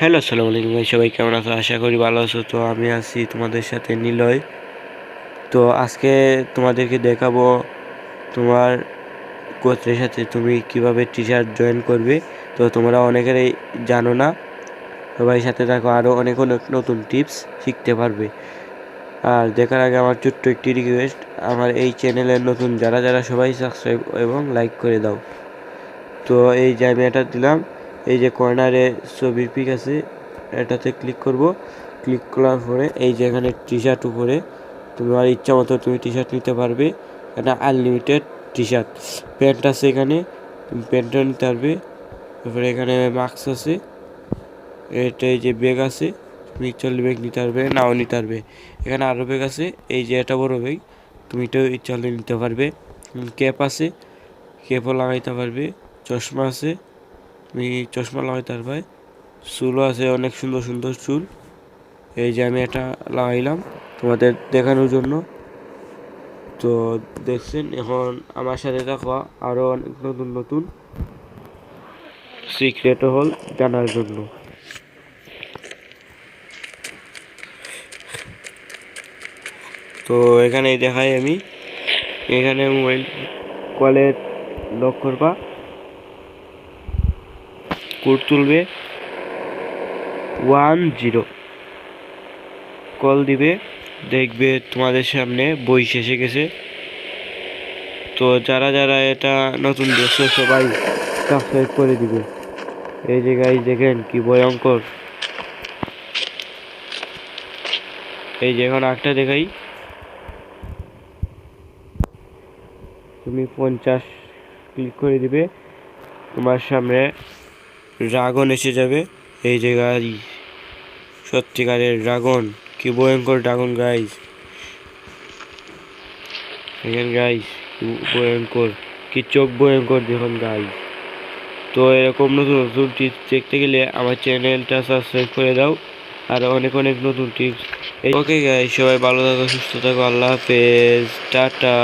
Hello, আসসালামু আলাইকুম ভাই, সবাই কেমন আছো? আশা করি ভালো আছো। তো আমি আছি তোমাদের সাথে নিলয়। তো আজকে তোমাদেরকে দেখাবো তোমার গোত্রের সাথে তুমি কীভাবে টিচার জয়েন করবে। তো তোমরা অনেকেরই জানো না সবাই সাথে থাকো আরও অনেক অনেক নতুন টিপস শিখতে পারবে। আর দেখার আগে আমার ছোট্ট একটি রিকোয়েস্ট আমার এই চ্যানেলের নতুন যারা যারা সবাই সাবস্ক্রাইব এবং লাইক করে দাও। তো এই এটা দিলাম এই যে কর্নারে ছবির পিক আছে, এটাতে ক্লিক করব। ক্লিক করার পরে এই যে এখানে টি শার্ট উপরে, তোমার ইচ্ছা মতো তুমি টি শার্ট নিতে পারবে। এটা আনলিমিটেড টি শার্ট প্যান্ট আছে এখানে, তুমি প্যান্টও নিতে পারবে। তারপরে এখানে মাস্ক আছে। এটা এই যে ব্যাগ আছে, তুমি ইচ্ছালে ব্যাগ নিতে পারবে, নাও নিতে পারবে। এখানে আরও ব্যাগ আছে, এই যে এটা বড় ব্যাগ তুমি এটাও ইচ্ছালে নিতে পারবে। ক্যাপ আছে ক্যাপও লাগাইতে পারবে, চশমা আছে। তুমি চশমা লাগাইতে পারবে চুলও আছে, অনেক সুন্দর সুন্দর চুল। এই যে আমি এটা লাগাইলাম তোমাদের দেখানোর জন্য। তো দেখছেন, এখন আমার সাথে দেখো আরও অনেক নতুন নতুন সিক্রেট হল জানার জন্য। তো এখানে দেখাই আমি। এখানে মোবাইল কলের লক করবা। কোড তুলবে। One zero. কল দিবে, দেখবে তোমাদের সামনে বই শেষে গেছে। তো যারা যারা এটা নতুন দেখছ, সবাই সাবস্ক্রাইব করে দিবে। এই যে গাইজ দেখেন কি ভয়ঙ্কর। এই যে এখন একটা দেখাই। তুমি পঞ্চাশ ক্লিক করে দিবে। তোমার সামনে ড্রাগন এসে যাবে। এই যে গাড়ি সত্যিকারের ড্রাগন, কি ভয়ঙ্কর ড্রাগন গাইজ দেখেন গাইজ ভয়ঙ্কর, কি চোখ ভয়ঙ্কর দেখুন গাইজ তো এরকম নতুন নতুন টিপস দেখতে গেলে আমার চ্যানেলটা সাবস্ক্রাইব করে দাও। আর অনেক অনেক নতুন টিপস ওকে গাইজ সবাই ভালো থাকো, সুস্থ থাকো, আল্লাহ হাফেজ। টাটা।